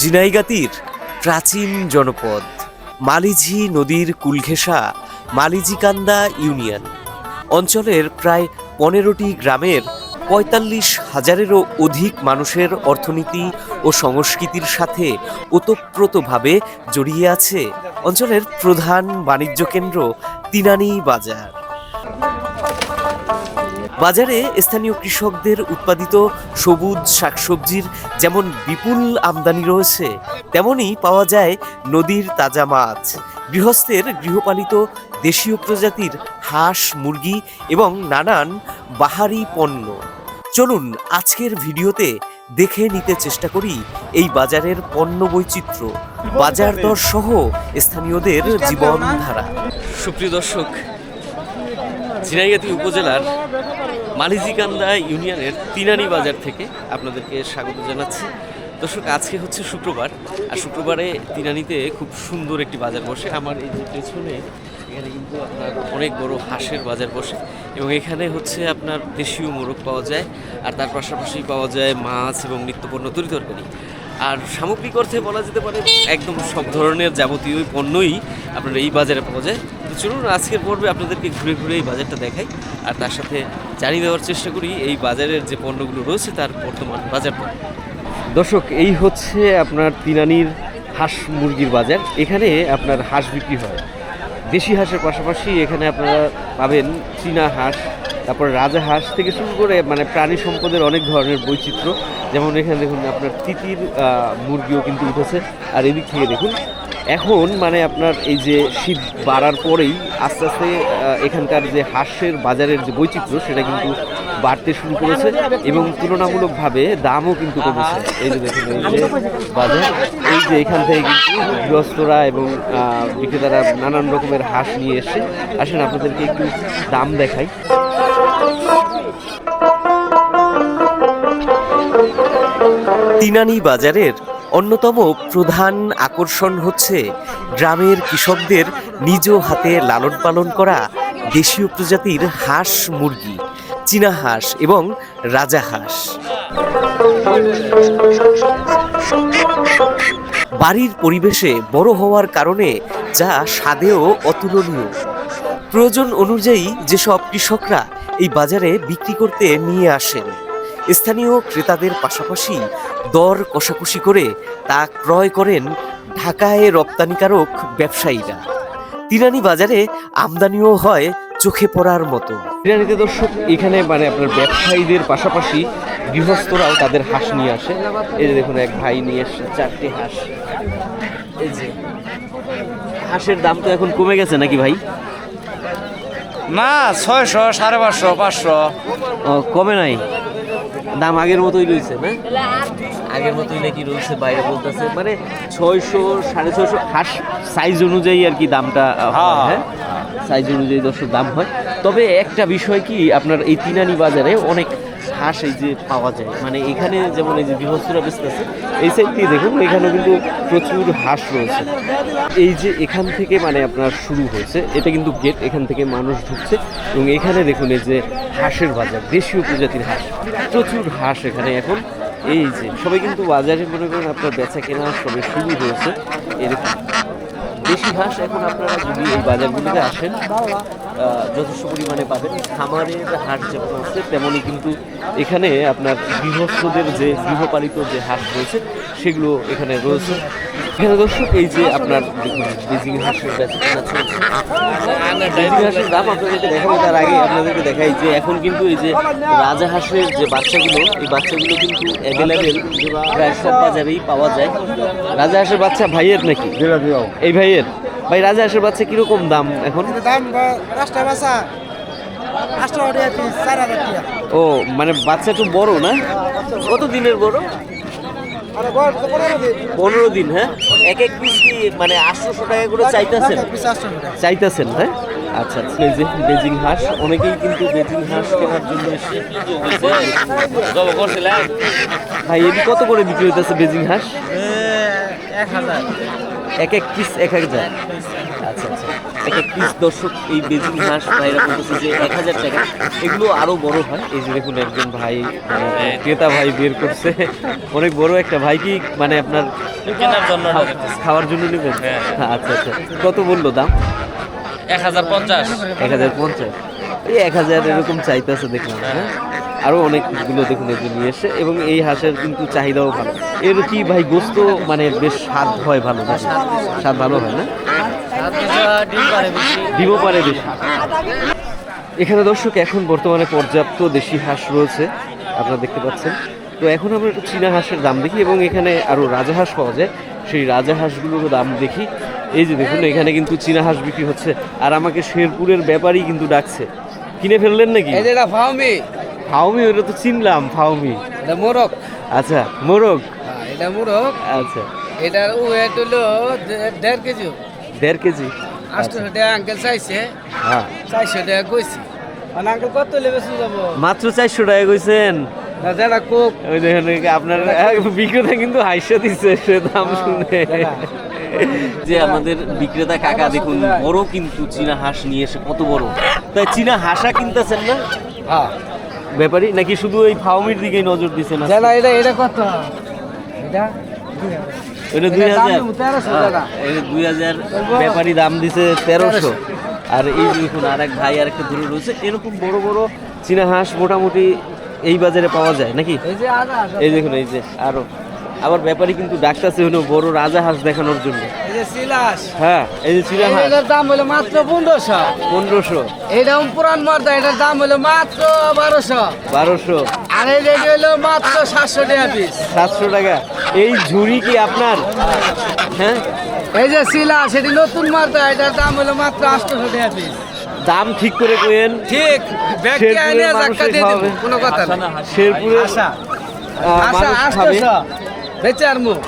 জিনাইগাতির প্রাচীন জনপদ, মালিঝি নদীর কুলঘেঁষা মালিজিকান্দা ইউনিয়ন। অঞ্চলের প্রায় পনেরোটি গ্রামের পঁয়তাল্লিশ হাজারেরও অধিক মানুষের অর্থনীতি ও সংস্কৃতির সাথে ওতপ্রোতভাবে জড়িয়ে আছে অঞ্চলের প্রধান বাণিজ্য কেন্দ্র তিনানি বাজার। বাজারে স্থানীয় কৃষকদের উৎপাদিত সবুজ শাকসবজির যেমন বিপুল আমদানি রয়েছে তেমনি পাওয়া যায় নদীর তাজা মাছ। গৃহস্থের গৃহপালিত দেশীয় প্রজাতির হাঁস মুরগি এবং নানান বাহারি পণ্য। চলুন আজকের ভিডিওতে দেখে নিতে চেষ্টা করি এই বাজারের পণ্য বৈচিত্র্য। বাজার দর সহ স্থানীয়দের জীবনধারা। সুপ্রিয় দর্শক ঝিনাইগাতি উপজেলার মালিজিকান্দা ইউনিয়নের তিনানি বাজার থেকে আপনাদেরকে স্বাগত জানাচ্ছি। দর্শক আজকে হচ্ছে শুক্রবার আর শুক্রবারে তিনানিতে খুব সুন্দর একটি বাজার বসে। আমার এই যে পেছনে এখানে কিন্তু আপনার অনেক বড় হাঁসের বাজার বসে এবং এখানে হচ্ছে আপনার দেশীয় মোরগ পাওয়া যায় আর তার পাশাপাশি পাওয়া যায় মাছ এবং নিত্যপণ্য তরি তরকারি। আর সামগ্রিক অর্থে বলা যেতে পারে একদম সব ধরনের যাবতীয় পণ্যই আপনার এই বাজারে পাওয়া যায়। তো চলুন, আজকের পর্বে আপনাদেরকে ঘুরে ঘুরে এই বাজারটা দেখাই। আর তার সাথে জানিয়ে দেওয়ার চেষ্টা করি, এই বাজারের যে পণ্যগুলো রয়েছে তার বর্তমান বাজার দর দর্শক, এই হচ্ছে আপনার তিনানির হাঁস মুরগির বাজার। এখানে আপনার হাঁস বিক্রি হয়। দেশি হাঁসের পাশাপাশি এখানে আপনারা পাবেন চীনা হাঁস তারপর রাজা হাঁস থেকে শুরু করে মানে প্রাণী সম্পদের অনেক ধরনের বৈচিত্র্য। যেমন এখানে দেখুন, আপনার তিতির মুরগিও কিন্তু উঠেছে। আর এদিক থেকে দেখুন, এখন মানে আপনার এই যে শীত বাড়ার পরেই আস্তে আস্তে এখানকার যে হাঁসের বাজারের যে বৈচিত্র্য, সেটা কিন্তু বাড়তে শুরু করেছে এবং তুলনামূলকভাবে দামও কিন্তু কমেছে। এই যে দেখুন, এই যে বাজার, এই যে এখান থেকে কিন্তু গৃহস্থরা এবং বিক্রেতারা নানান রকমের হাঁস নিয়ে এসে আসেন। আপনাদেরকে একটু দাম দেখাই। তিনানি বাজারের অন্যতম প্রধান আকর্ষণ হচ্ছে গ্রামের কৃষকদের নিজ হাতে লালন পালন করা দেশীয় প্রজাতির হাঁস মুরগি, চীনা হাঁস এবং রাজা হাঁস। বাড়ির পরিবেশে বড় হওয়ার কারণে যা স্বাদেও অতুলনীয়। প্রয়োজন অনুযায়ী যেসব কৃষকরা এই বাজারে বিক্রি করতে নিয়ে আসেন। স্থানীয় ক্রেতাদের পাশাপাশি দর কষাকষি করে তা ক্রয় করেন ঢাকায় রপ্তানিকারক ব্যবসায়ীরা। তিরানি বাজারে আমদানিও হয় চোখে পড়ার মতো। তিরানিতে দর্শক, এখানে মানে আপনার ব্যবসায়ীদের পাশাপাশি গৃহস্থরাও তাদের হাঁস নিয়ে আসে। এই যে দেখুন, এক ভাই নিয়ে এসছে চারটি হাঁস। এই যে, হাঁসের দাম তো এখন কমে গেছে নাকি ভাই? না ছয়শো সাড়ে পাঁচশো পাঁচশো। কমে নাই? দাম আগের মতোই রয়েছে না? আগের মতোই নাকি রয়েছে বাইরে বলতেছে। মানে ছয়শো সাড়ে ছয়শো হাঁস সাইজ অনুযায়ী আর কি দামটা হয় হ্যাঁ। হ্যাঁ? সাইজ অনুযায়ী দর্শক দাম হয়। তবে একটা বিষয় কি আপনার এই তিনানি বাজারে অনেক হাঁস এই যে পাওয়া যায়। মানে এখানে যেমন এই যে গৃহস্থরা বেচতেছে, এই সাইড দিয়ে দেখুন এখানেও কিন্তু প্রচুর হাঁস রয়েছে। এই যে এখান থেকে মানে আপনার শুরু হয়েছে, এটা কিন্তু গেট এখান থেকে মানুষ ঢুকছে। এবং এখানে দেখুন এই যে হাঁসের বাজার, দেশীয় প্রজাতির হাঁস। প্রচুর হাঁস এখানে এখন। এই যে সবাই কিন্তু বাজারে মনে করেন আপনার বেচা কেনা সবে শুরু হয়েছে। এরকম দেশি হাঁস এখন আপনারা যদি এই বাজারগুলিতে আসেন যথেষ্ট পরিমাণে পাবেন। খামারের হাট যেমন আছে তেমনই কিন্তু এখানে আপনার গৃহস্থদের যে গৃহপালিত যে হাট রয়েছে সেগুলো এখানে রয়েছে। এখানে দর্শক এই যে আপনার বেজিং হাঁসের বেজিং হাঁসের দাম আপনাদেরকে দেখাবো তার আগে আপনাদেরকে দেখাই যে এখন কিন্তু এই যে রাজা হাঁসের যে বাচ্চাগুলো এই বাচ্চাগুলো কিন্তু অ্যাভেলেবেল প্রায় সব বাজারেই পাওয়া যায়। রাজা হাঁসের বাচ্চা ভাইয়ের নাকি? এই ভাইয়ের? ভাই রাজা হাঁসের বাচ্চা কীরকম দাম এখন? দাম হাজার টাকা। ও মানে বাচ্চা একটু বড় না? কত দিনের বড়? পনেরো দিন। হ্যাঁ? এক এক পিস কি মানে আটশোশো টাকা করে চাইতেছেন? চাইতেছেন হ্যাঁ? আচ্ছা আচ্ছা। এই যে বেজিং হাঁস অনেকেই কিন্তু বেজিং হাঁস কেনার জন্য ভাই এটি কত করে বিক্রি হইতেছে বেজিং হাঁস? এক হাজার। এক এক পিস এক এক যায় আচ্ছা আচ্ছা। আচ্ছা একটা পিস দর্শক এই বেজিং হাঁস ভাইরা বলতেছে যে এক হাজার টাকা এগুলো আরও বড় হয়। এই যে দেখুন একজন ভাই মানে ক্রেতা ভাই বের করছে। অনেক বড় একটা ভাই কি মানে আপনার কেনার জন্য খাওয়ার জন্য নেবেন? হ্যাঁ। আচ্ছা আচ্ছা। কত বলল দাম? এক হাজার পঞ্চাশ। এক হাজার পঞ্চাশ। এই এক হাজার এরকম চাইতেছে দেখলাম হ্যাঁ? আরও অনেকগুলো দেখুন এগুলো নিয়ে এসে, এবং এই হাঁসের কিন্তু চাহিদাও ভালো। এর কি ভাই, গোস্ত মানে বেশ স্বাদ হয় ভালো স্বাদ ভালো হয় না? ডিমও পারে বেশি। এখানে দর্শক, এখন বর্তমানে পর্যাপ্ত দেশি হাঁস রয়েছে, আপনারা দেখতে পাচ্ছেন। তো এখন আমরা একটু চীনা হাঁসের দাম দেখি, এবং এখানে আরও রাজাহাঁস পাওয়া যায়। সেই রাজা রাজাহাঁসগুলোরও দাম দেখি। এই যে দেখুন, এখানে কিন্তু চীনা হাঁস বিক্রি হচ্ছে। আর আমাকে শেরপুরের ব্যাপারই কিন্তু ডাকছে। কিনে ফেললেন নাকি? ফাউমি ওটা তো চিনলাম ফাউমি এটা মোরগ। আচ্ছা মোরগ? হ্যাঁ, এটা মোরগ। আচ্ছা। এটার ওয়েট হলো দেড় কেজি। দেড় কেজি? আটশো টাকা আঙ্কেল চাইছে। হ্যাঁ। চারশো টাকা কইছি। মানে আঙ্কেল কত লেবে যাব? মাত্র চারশো টাকা কইছেন? না যারা কোক ওই দেখেন আপনার বিক্রেতা কিন্তু হাইসা দিচ্ছে সে দাম শুনে। যে আমাদের বিক্রেতা কাকা দেখুন বড় কিন্তু চীনা হাঁস নিয়ে এসে কত বড়। তাই চীনা হাঁসা কিনতেছেন না? হ্যাঁ। ব্যাপারই নাকি শুধু ওই ফাউমির দিকেই নজর দিচ্ছে না? এটা এটা কত? এটা এটা দুই হাজার। দেবো 1300 টাকা। এটা দুই হাজার ব্যাপারী দাম দিছে তেরোশো। আর এই দেখুন আর এক ভাই আর একটা ধরে রয়েছে। এরকম বড় বড় চীনা হাঁস মোটামুটি এই বাজারে পাওয়া যায় নাকি? এই এই দেখুন এই যে আরও। আবার ব্যাপারী কিন্তু ডাকতেছে হলো বড় রাজা হাঁস দেখানোর জন্য। এই যে সিলাস হ্যাঁ এই যে চীনা হাঁস এটার দাম হলো মাত্র পনেরোশো। পনেরোশো। এইটা পুরান মর্দা এটার দাম হলো মাত্র বারোশো। বারোশো। আর এই রেডি হলো মাত্র সাতশো টাকা পিস সাতশো টাকা। এই ঝুড়ি কি আপনার? হ্যাঁ? এই যে সিলা সেটি নতুন মার্দা এটার দাম হলো মাত্র আটশো টাকা পিস দাম ঠিক করে কেন ঠিক শেরপুরের দিয়ে খাওয়াবে। কোনো কথা না। শেরপুরের আশা আশা আটশোশো বেচে আর মুখ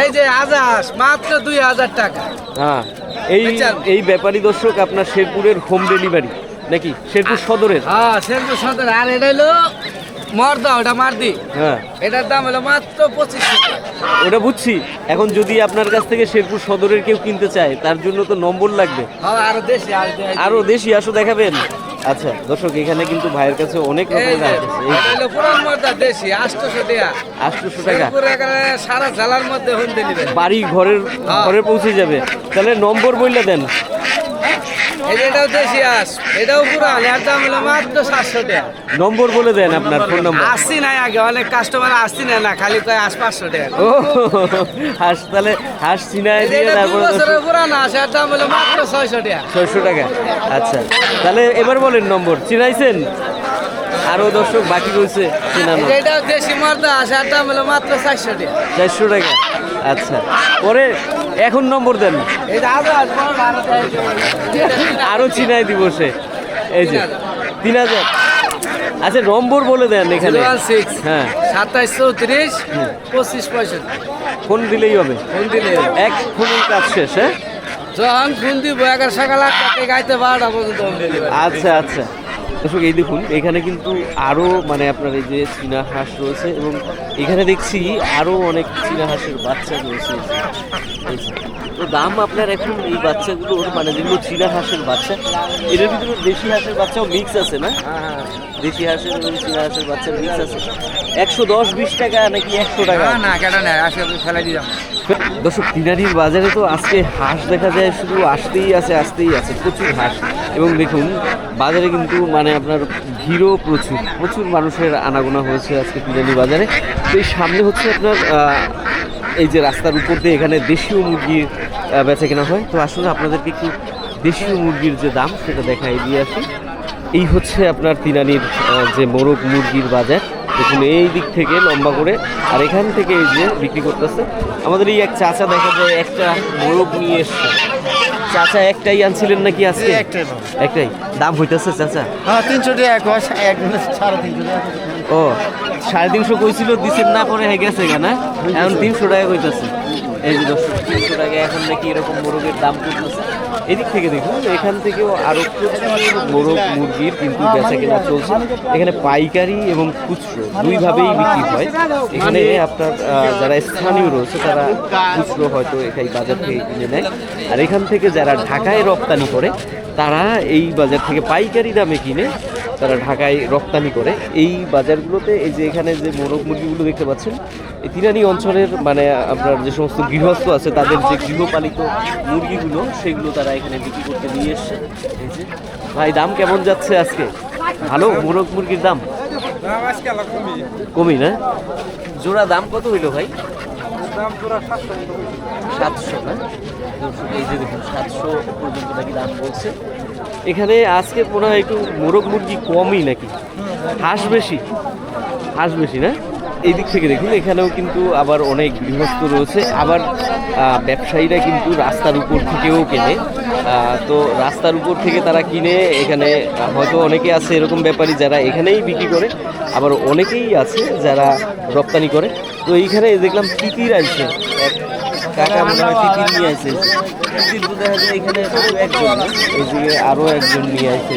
এই যে আজাস মাত্র দুই হাজার টাকা। হ্যাঁ এই বেচার। এই ব্যাপারী দর্শক আপনার শেরপুরের হোম ডেলিভারি নাকি? শেরপুর সদরের? হ্যাঁ সেরকম সদর আর এটা হলো মর্দা ওটা মারদি। হ্যাঁ। এটার দাম হলো মাত্র পঁচিশ টাকা। ওটা বুঝছি। এখন যদি আপনার কাছ থেকে শেরপুর সদরের কেউ কিনতে চায় তার জন্য তো নম্বর লাগবে। হ্যাঁ আরও দেশি আর দেশি। আরও দেশি আসো দেখাবেন। আচ্ছা দর্শক এখানে কিন্তু ভাইয়ের কাছে অনেক রকমের হাঁস আছে। পুরান মর্দা দেশি আটশোশো টাকা আটশোশো টাকা। শেরপুরে এখানে সারা জেলার মধ্যে হোম ডেলিভারি। বাড়ি ঘরের হ্যাঁ। ঘরে পৌঁছে যাবে। তাহলে নম্বর বললে দেন। এটাও দেশি আস এটাও পুরান এর দাম হলো মাত্র সাতশো টাকা। নম্বর বলে দেন আপনার ফোন নম্বর। আসছি নাই আগে অনেক কাস্টমার আসছি না না খালি কয় আস পাঁচশো টাকা। ও হাঁস তাহলে হাঁস চিনায় এই যে দিয়ে তারপরে বছরের পুরান আস এর দাম হলো মাত্র ছয়শো টাকা। ছয়শো টাকা। আচ্ছা তাহলে এবার বলেন নম্বর। চিনাইছেন আরও দর্শক বাকি রয়েছে চিনানো এটাও দেশি মর্দা আস এর দাম হলো মাত্র চারশো টাকা। চারশো টাকা। আচ্ছা পরে এখন নম্বর দেন। আরও চিনাই দিব সে। এই যে তিন হাজার। আচ্ছা নম্বর বলে দেন এখানে। হ্যাঁ। সাতাইশ চৌত্রিশ পঁচিশ পঁয়ষট্টি। ফোন দিলেই হবে। ফোন দিলে এক ফোনের কাজ শেষ হ্যাঁ? যখন ফোন দিব এগারো সকাল আটটা থেকে গাইতে বারোটা পর্যন্ত। আচ্ছা আচ্ছা। দর্শক এই দেখুন এখানে কিন্তু আরও মানে আপনার এই যে চীনা হাঁস রয়েছে এবং এখানে দেখছি আরও অনেক চীনা হাঁসের বাচ্চা রয়েছে। তো দাম আপনার এখন এই বাচ্চাগুলোর মানে যেগুলো চীনা হাঁসের বাচ্চা এদের ভিতরে দেশি হাঁসের বাচ্চাও মিক্স আছে না? দেশি হাঁসের এবং চীনা হাঁসের বাচ্চা মিক্স আছে। একশো দশ বিশ টাকা নাকি একশো টাকা? না আসলে ফেলাই দিলাম দর্শক তিনারির বাজারে তো আজকে হাঁস দেখা যায় শুধু আসতেই আছে আসতেই আছে প্রচুর হাঁস। এবং দেখুন বাজারে কিন্তু মানে আপনার ভিড়ও প্রচুর প্রচুর মানুষের আনাগোনা হয়েছে আজকে তিনারি বাজারে। তো এই সামনে হচ্ছে আপনার এই যে রাস্তার উপর দিয়ে এখানে দেশীয় মুরগির বেচা কেনা হয়। তো আসলে আপনাদেরকে একটু দেশীয় মুরগির যে দাম, সেটা দেখাই দিয়ে আসি। এই হচ্ছে আপনার তিনানির যে মোরগ মুরগির বাজার। দেখুন, এই দিক থেকে লম্বা করে, আর এখান থেকে এই যে বিক্রি করতেছে। আমাদের এই এক চাচা দেখা যায় একটা মোরগ নিয়ে এসছে। চাচা একটাই আনছিলেন নাকি আজকে? একটাই একটাই। দাম হইতেছে চাচা? হ্যাঁ তিনশো টাকা এক সাড়ে তিনশো টাকা। ও সাড়ে তিনশো কইছিল দিছেন না করে হয়ে গেছে কেন এখন তিনশো টাকা কইতেছে। এই যে দর্শক, তিনশো টাকা এখন নাকি এরকম মোরগের দাম করতেছে এদিক থেকে দেখুন, এখান থেকেও আরও প্রচুর মোরগ, মুরগির কিন্তু বেচা কেনা চলছে। এখানে পাইকারি এবং খুচরো দুইভাবেই বিক্রি হয়। এখানে আপনার যারা স্থানীয় রয়েছে, তারা খুচরো হয়তো এই বাজার থেকে কিনে নেয়। আর এখান থেকে যারা ঢাকায় রপ্তানি করে, তারা এই বাজার থেকে পাইকারি দামে কিনে তারা ঢাকায় রপ্তানি করে। এই বাজারগুলোতে এই যে এখানে যে মোরগ মুরগিগুলো দেখতে পাচ্ছেন এই তিরানি অঞ্চলের মানে আপনার যে সমস্ত গৃহস্থ আছে তাদের যে গৃহপালিত মুরগিগুলো সেগুলো তারা এখানে বিক্রি করতে নিয়ে এসছে। এই যে ভাই দাম কেমন যাচ্ছে আজকে? ভালো? মোরগ মুরগির দাম? কমই না? জোড়া দাম কত হইল ভাই? সাতশো। না? এই যে দেখুন সাতশো পর্যন্ত নাকি দাম বলছে। এখানে আজকে মনে হয় একটু মোরগ মুরগি কমই নাকি? হাঁস বেশি। হাঁস বেশি না? এই দিক থেকে দেখুন, এখানেও কিন্তু আবার অনেক গৃহস্থ রয়েছে। আবার ব্যবসায়ীরা কিন্তু রাস্তার উপর থেকেও কেনে। তো রাস্তার উপর থেকে তারা কিনে, এখানে হয়তো অনেকে আছে এরকম ব্যাপারী যারা এখানেই বিক্রি করে, আবার অনেকেই আছে যারা রপ্তানি করে। তো এইখানে দেখলাম তিতির আছে এক কাকা মনে হয় তিতির নিয়ে আসে। তিতির তো দেখা যায় এখানে একজন। না, এইদিকে আরও একজন নিয়ে আসে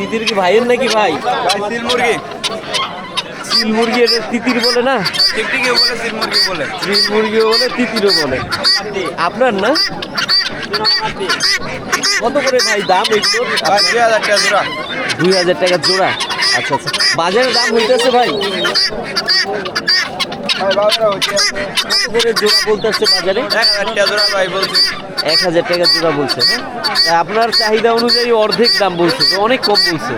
এই যে কি ভাইয়ের নাকি ভাই? মুরগি। চিল মুরগি এটা তিতির বলে না? টিকটিকি বলে সিল মুরগি বলে। চিল মুরগিও বলে তিতিরও বলে। আপনার না? কত করে ভাই দাম ভাই দুই হাজার টাকা জোড়া। দুই হাজার টাকা জোড়া। আচ্ছা আচ্ছা। বাজারের দাম হইতেছে ভাই? আপনার চাহিদা অনুযায়ী অর্ধেক দাম বলছে অনেক কম বলছে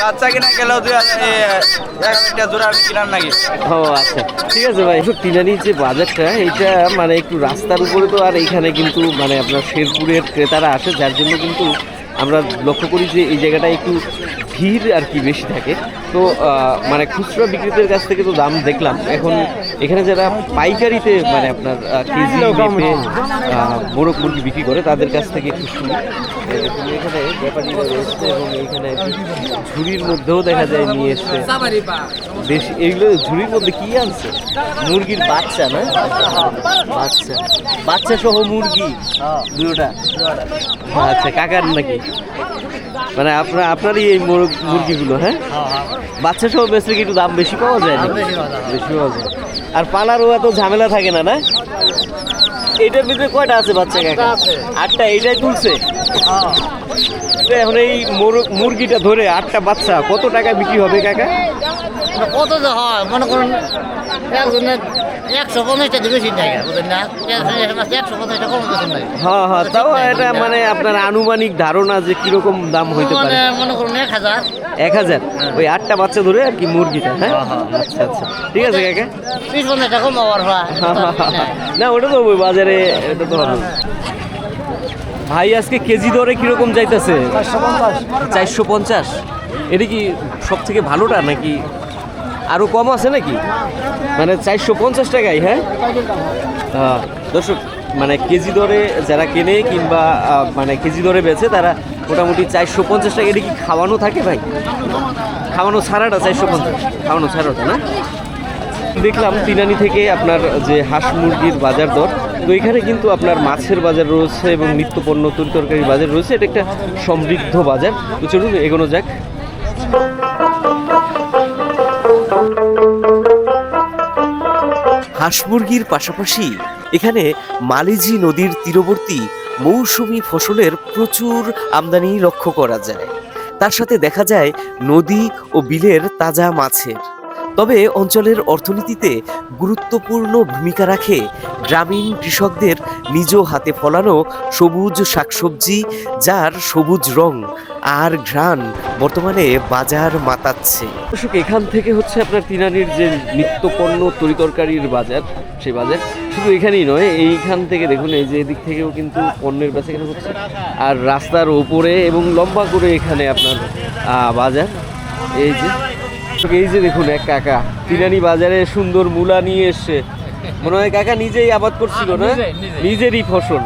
বাচ্চা কিনা গেলেও ও আচ্ছা ঠিক আছে ভাই এসব টিনানির যে বাজারটা এটা মানে একটু রাস্তার উপরে তো আর এইখানে কিন্তু মানে আপনার শেরপুরের ক্রেতারা আসে যার জন্য কিন্তু আমরা লক্ষ্য করি যে এই জায়গাটা একটু ভিড় আর কি বেশি থাকে। তো মানে খুচরা বিক্রেতার কাছ থেকে তো দাম দেখলাম। এখন এখানে যারা পাইকারিতে মানে আপনার কেজি মেপে মোরগ মুরগি বিক্রি করে তাদের কাছ থেকে একটু শুনি। এখানে ব্যাপারীরা রয়েছে এবং এইখানে ঝুড়ির মধ্যেও দেখা যায় নিয়ে এসছে। বেশি এইগুলো ঝুড়ির মধ্যে কি আনছে? মুরগির বাচ্চা না? বাচ্চা। বাচ্চা সহ মুরগি? দুটোটা। আচ্ছা কাকার নাকি? মানে আপনার আপনারই এই মোরগ মুরগিগুলো হ্যাঁ? বাচ্চা সহ বেচলে কি একটু দাম বেশি পাওয়া যায় না বেশি পাওয়া যায়। আর পালারও এত ঝামেলা থাকে না না? এটার ভিতরে কয়টা আছে বাচ্চা কাকা? আটটা এইটাই তুলছে? তো এখন এই মোরগ- মুরগিটা ধরে আটটা বাচ্চা কত টাকা বিক্রি হবে কাকা? কত যে হয় মনে করুন একজনের একশো পঞ্চাশটা বেশি টাকা বুঝলেন না? একশো পঞ্চাশটা কম হ্যাঁ হ্যাঁ তাও এটা মানে আপনার আনুমানিক ধারণা যে কীরকম দাম হইতে পারে। মানে মনে করুন এক হাজার। এক হাজার? ওই আটটা বাচ্চা ধরে আর কি মুরগিটা হ্যাঁ? আচ্ছা আচ্ছা। ঠিক আছে কাকা। বিশ পঞ্চাশটা কম আবার হয়। না ওটা তো বাজারে এটা তো হবে ভাই আজকে কেজি দরে কীরকম যাইতেছে? চারশো পঞ্চাশ। এটা কি সব থেকে ভালোটা নাকি আরও কম আছে নাকি? মানে চারশো পঞ্চাশ টাকাই হ্যাঁ? দর্শক মানে কেজি দরে যারা কেনে কিংবা মানে কেজি দরে বেচে, তারা মোটামুটি চারশো পঞ্চাশ টাকা। এটা কি খাওয়ানো থাকে ভাই? খাওয়ানো ছাড়াটা চারশো পঞ্চাশ? খাওয়ানো ছাড়াটা না? দেখলাম তিনানি থেকে আপনার যে হাঁস মুরগির বাজার দর, তো এখানে কিন্তু আপনার মাছের বাজার রয়েছে এবং নিত্যপণ্য তরি তরকারির বাজার রয়েছে। এটা একটা সমৃদ্ধ বাজার। তো চলুন, এগোনো যাক। হাঁস মুরগির পাশাপাশি এখানে মালিজি নদীর তীরবর্তী মৌসুমি ফসলের প্রচুর আমদানি লক্ষ্য করা যায়। তার সাথে দেখা যায় নদী ও বিলের তাজা মাছের। তবে অঞ্চলের অর্থনীতিতে গুরুত্বপূর্ণ ভূমিকা রাখে গ্রামীণ কৃষকদের নিজ হাতে ফলানো সবুজ শাকসবজি, যার সবুজ রং আর ঘ্রাণ বর্তমানে বাজার মাতাচ্ছে। এখান থেকে হচ্ছে আপনার তিনানির যে নিত্যপণ্য তরিতরকারির বাজার, সেই বাজার শুধু এখানেই নয়, এইখান থেকে দেখুন, এই যে এদিক থেকেও কিন্তু পণ্যের বেচা কেনা হচ্ছে। আর রাস্তার ওপরে এবং লম্বা করে এখানে আপনার বাজার, এই যে। এই যে দেখুন, এক কাকা, তিনানি বাজারে সুন্দর মূলা নিয়ে এসছে। মনে হয় কাকা নিজেই আবাদ করছিল না? নিজেরই ফসল।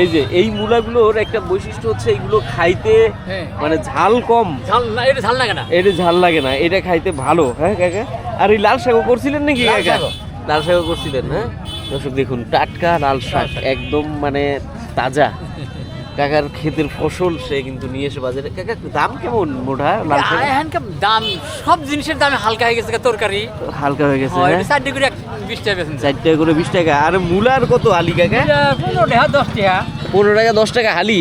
এই যে এই মূলাগুলোর একটা বৈশিষ্ট্য হচ্ছে এইগুলো খাইতে মানে ঝাল কম। ঝাল না এটা ঝাল লাগে না। এটা ঝাল লাগে না এটা খাইতে ভালো হ্যাঁ কাকা? আর এই লাল শাকও করছিলেন নাকি কাকা? লাল শাকও করছিলেন হ্যাঁ? দর্শক দেখুন টাটকা লাল শাক। একদম মানে তাজা। কাকার ক্ষেতের ফসল সে কিন্তু নিয়ে এসে বাজারে কাকা দাম কেমন মোটা লাল শাক? এখানকার দাম সব জিনিসের দাম হালকা হয়ে গেছে তরকারি। হালকা হয়ে গেছে হয়, হ্যাঁ? চার ডিগ্রি এক বিশ টাকা বেছেন চার টাকা করে বিশ টাকা। আর মূলার কত হালি কাকা? পনেরো টাকা দশ টাকা। পনেরো টাকা দশ টাকা হালি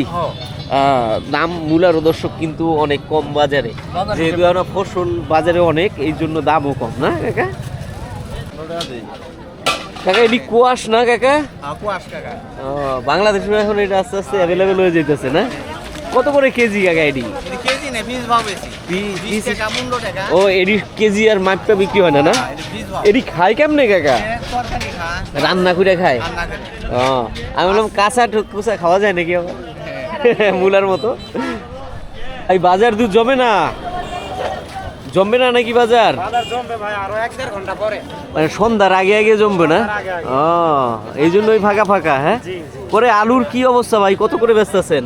দাম মূলার দর্শক কিন্তু অনেক কম বাজারে। বাজারে যেহেতু আমরা ফসল বাজারে অনেক এই জন্য দামও কম না কাকা? কাকা এটি কুয়াশ না কাকা? ও, বাংলাদেশে এখন এটা আস্তে আস্তে অ্যাভেলেবেল হয়ে যেতেছে না? কত করে কেজি কাকা কেজি পিস ভাব বেশি। টাকা টাকা। ও এডি কেজি আর মাপটা বিক্রি হয় না না? ভাব এডি খায় কেমনে কাকা? রান্না করে খায়? ও আমি বললাম কাঁচা ঠুকুসা খাওয়া যায় নাকি আবার? মূলার মতো। এই বাজার দুধ জমে না? জমবে না নাকি বাজার? মানে সন্ধ্যার আগে আগে জমবে না? ও এই ওই ফাঁকা ফাঁকা হ্যাঁ? পরে আলুর কি অবস্থা ভাই? কত করে ব্যস্ত আছেন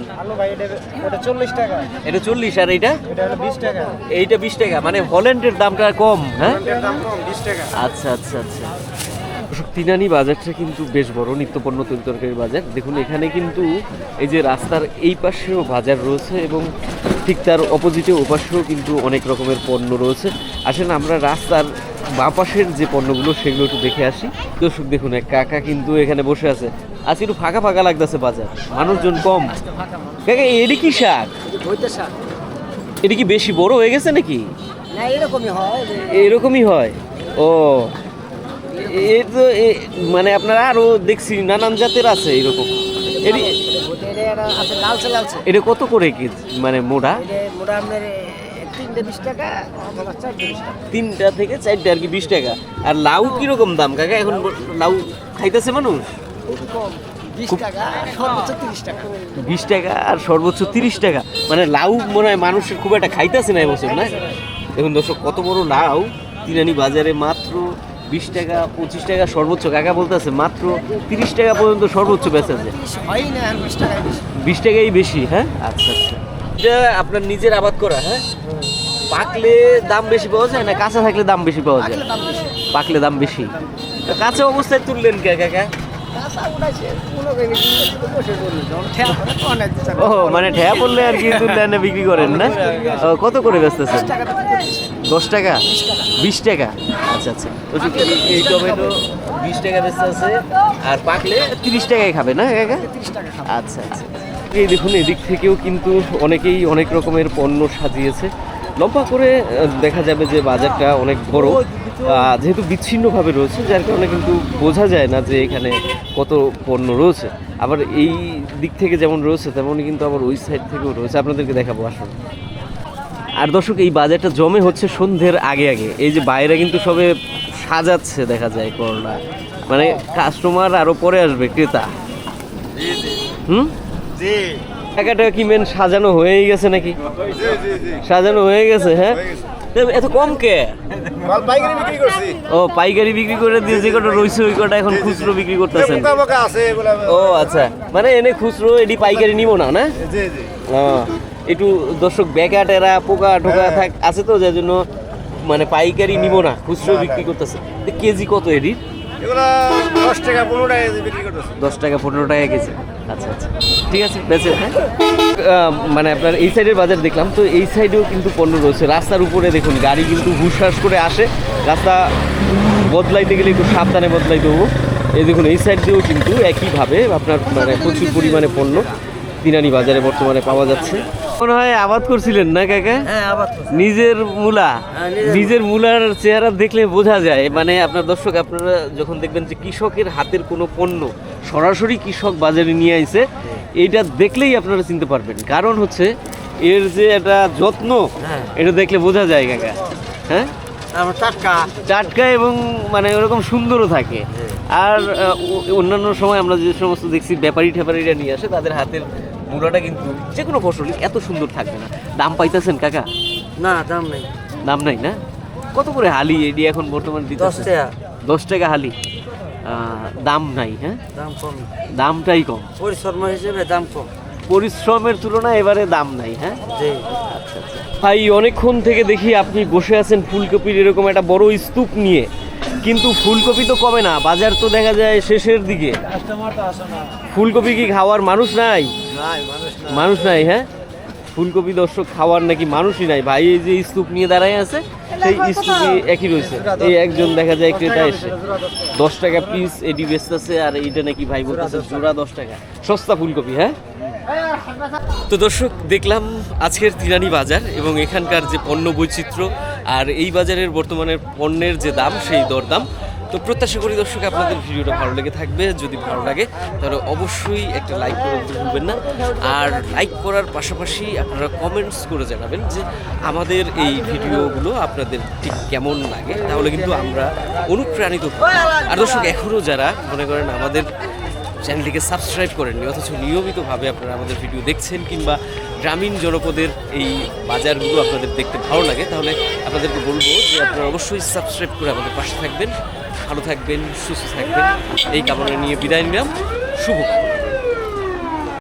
এটা চল্লিশ টাকা। এটা চল্লিশ আর এইটা? এইটা বিশ টাকা মানে হল্যান্ডের দামটা কম হ্যাঁ? আচ্ছা আচ্ছা আচ্ছা। তিনানি বাজারটা কিন্তু বেশ বড় নিত্যপণ্য তৈরি তরকারির বাজার দেখুন এখানে কিন্তু এই যে রাস্তার এই পাশেও বাজার রয়েছে এবং ঠিক তার অপোজিটে ওপাশেও কিন্তু অনেক রকমের পণ্য রয়েছে। আসেন আমরা রাস্তার বাঁ পাশের যে পণ্যগুলো সেগুলো একটু দেখে আসি। দর্শক দেখুন এক কাকা কিন্তু এখানে বসে আছে। আজকে একটু ফাঁকা ফাঁকা লাগতেছে বাজার। মানুষজন কম। কাকা এটি কি শাক? শাক। এটি কি বেশি বড় হয়ে গেছে নাকি? এরকমই হয়। এরকমই হয়? ও এ তো মানে আপনারা আরও দেখছি নানান জাতের আছে এরকম। এটি লালচে এটা কত করে কি মানে মোড়া? আপনার তিনটা থেকে চারটা আর কি বিশ টাকা। আর লাউ কীরকম দাম কাকা? এখন লাউ খাইতেছে মানুষ? বিশ টাকা সর্বোচ্চ তিরিশ টাকা। বিশ টাকা আর সর্বোচ্চ তিরিশ টাকা। মানে লাউ মনে হয় মানুষের খুব একটা খাইতেছে না এবছর না? এখন দর্শক কত বড় লাউ। তিরানি বাজারে মাত্র বিশ টাকা পঁচিশ টাকা সর্বোচ্চ। কাকা বলতেছে মাত্র তিরিশ টাকা পর্যন্ত সর্বোচ্চ বেঁচে আছে বিশ টাকা বেশি। বিশ টাকাই বেশি হ্যাঁ? আচ্ছা আচ্ছা। এটা আপনার নিজের আবাদ করা হ্যাঁ? পাকলে দাম বেশি পাওয়া যায় না কাঁচা থাকলে দাম বেশি পাওয়া যায়? পাকলে দাম বেশি। কাঁচা অবস্থায় তুললেন কে কাকা? ও মানে ঠেয়া পড়লে আর কি তুললেন বিক্রি করেন না? কত করে বেচতেছেন? দশ টাকা? বিশ টাকা? আচ্ছা আচ্ছা। এই- টমেটো বিশ টাকা বেচতে আছে আর পাকলে তিরিশ টাকায় খাবে না কাকা? আচ্ছা আচ্ছা। এই দেখুন এদিক থেকেও কিন্তু অনেকেই অনেক রকমের পণ্য সাজিয়েছে। লম্বা করে দেখা যাবে যে বাজারটা অনেক বড়। যেহেতু বিচ্ছিন্নভাবে রয়েছে যার কারণে কিন্তু বোঝা যায় না যে এখানে কত পণ্য রয়েছে। আবার এই দিক থেকে যেমন রয়েছে তেমনই কিন্তু আবার ওই সাইড থেকেও রয়েছে। আপনাদেরকে দেখাবো আসুন। আর দর্শক এই বাজারটা জমে হচ্ছে সন্ধ্যের আগে আগে। এই যে বাইরে কিন্তু সবে সাজাচ্ছে দেখা যায় করোনা। মানে কাস্টমার আরও পরে আসবে ক্রেতা। হুম? টাকাটা কি মেন সাজানো হয়েই গেছে নাকি? সাজানো হয়ে গেছে হ্যাঁ? এত কম কে? পাইকারি বিক্রি করছি। ও পাইকারি বিক্রি করে দিয়ে যে কটা রয়েছে ওই কটা এখন খুচরো বিক্রি করতেছেন। ও আচ্ছা। মানে এনে খুচরো এটি পাইকারি নিব না না? জি জি। একটু দর্শক বেকাটেরা পোকা টোকা থাক আছে তো যার জন্য মানে পাইকারি নিব না খুচরো বিক্রি করতেছে। কেজি কত এগুলা দশ টাকা পনেরো টাকা বিক্রি করতেছি। দশ টাকা পনেরো টাকা কেজি। আচ্ছা আচ্ছা। ঠিক আছে বেচেন হ্যাঁ? মানে আপনার এই সাইডের বাজার দেখলাম, তো এই সাইডেও কিন্তু পণ্য রয়েছে। রাস্তার উপরে দেখুন, গাড়ি কিন্তু হুশহাস করে আসে। রাস্তা বদলাইতে গেলে একটু সাবধানে বদলাই দেবো এই দেখুন, এই সাইড দিয়েও কিন্তু একইভাবে আপনার মানে প্রচুর পরিমাণে পণ্য। তিনানি বাজারে বর্তমানে পাওয়া যাচ্ছে। মনে হয় আবাদ করছিলেন না কাকা? হ্যাঁ নিজের মূলা। হ্যাঁ, নিজের মূলার চেহারা দেখলে বোঝা যায়। মানে আপনার দর্শক আপনারা যখন দেখবেন যে কৃষকের হাতের কোনো পণ্য সরাসরি কৃষক বাজারে নিয়ে আইছে এইটা দেখলেই আপনারা চিনতে পারবেন। কারণ হচ্ছে এর যে একটা যত্ন হ্যাঁ। এটা দেখলে বোঝা যায় কাকা। হ্যাঁ? টাটকা। টাটকা এবং মানে ওরকম সুন্দরও থাকে। আর অন্যান্য সময় আমরা যে সমস্ত দেখছি ব্যাপারী ঠ্যাপারিরা নিয়ে আসে তাদের হাতের মূলাটা কিন্তু যে কোনো ফসলই এত সুন্দর থাকবে না। দাম পাইতেছেন কাকা? না দাম নাই। দাম নাই না? কত করে হালি এডি এখন বর্তমানে দিতে দশ টাকা। দশ টাকা হালি। দাম নাই হ্যাঁ? দাম কম। দামটাই কম। পরিশ্রম হিসেবে দাম কম। পরিশ্রমের তুলনায় এবারে দাম নাই হ্যাঁ? জি। আচ্ছা আচ্ছা। ভাই অনেকক্ষণ থেকে দেখি আপনি বসে আছেন ফুলকপির এরকম একটা বড় স্তূপ নিয়ে। কিন্তু ফুলকপি তো কমে না বাজার তো দেখা যায় শেষের দিকে। ফুলকপি কি খাওয়ার মানুষ নাই? মানুষ নাই। হ্যাঁ? ফুলকপি দর্শক খাওয়ার নাকি মানুষই নাই। ভাই এই যে স্তূপ নিয়ে দাঁড়ায় আছে সেই স্তূপে একই রয়েছে। এই একজন দেখা যায় ক্রেতা এসে। দশ টাকা। পিস এটি বেচতেছে আর এইটা নাকি ভাই বলতেছে জোড়া দশ টাকা। সস্তা ফুলকপি হ্যাঁ? তো দর্শক দেখলাম আজকের তিরানি বাজার এবং এখানকার যে পণ্য বৈচিত্র্য আর এই বাজারের বর্তমানের পণ্যের যে দাম সেই দরদাম। তো প্রত্যাশা করি দর্শক, আপনাদের ভিডিওটা ভালো লেগে থাকবে। যদি ভালো লাগে, তাহলে অবশ্যই একটা লাইক করতে ভুলবেন না। আর লাইক করার পাশাপাশি আপনারা কমেন্টস করে জানাবেন যে আমাদের এই ভিডিওগুলো আপনাদের ঠিক কেমন লাগে। তাহলে কিন্তু আমরা অনুপ্রাণিত। আর দর্শক এখনও যারা মনে করেন আমাদের চ্যানেলটিকে সাবস্ক্রাইব করেননি, অথচ নিয়মিতভাবে আপনারা আমাদের ভিডিও দেখছেন, কিংবা গ্রামীণ জনপদের এই বাজারগুলো আপনাদের দেখতে ভালো লাগে, তাহলে আপনাদেরকে বলব যে আপনারা অবশ্যই সাবস্ক্রাইব করে আমাদের পাশে থাকবেন। ভালো থাকবেন সুস্থ থাকবেন এই কামনা নিয়ে বিদায় নিলাম শুভ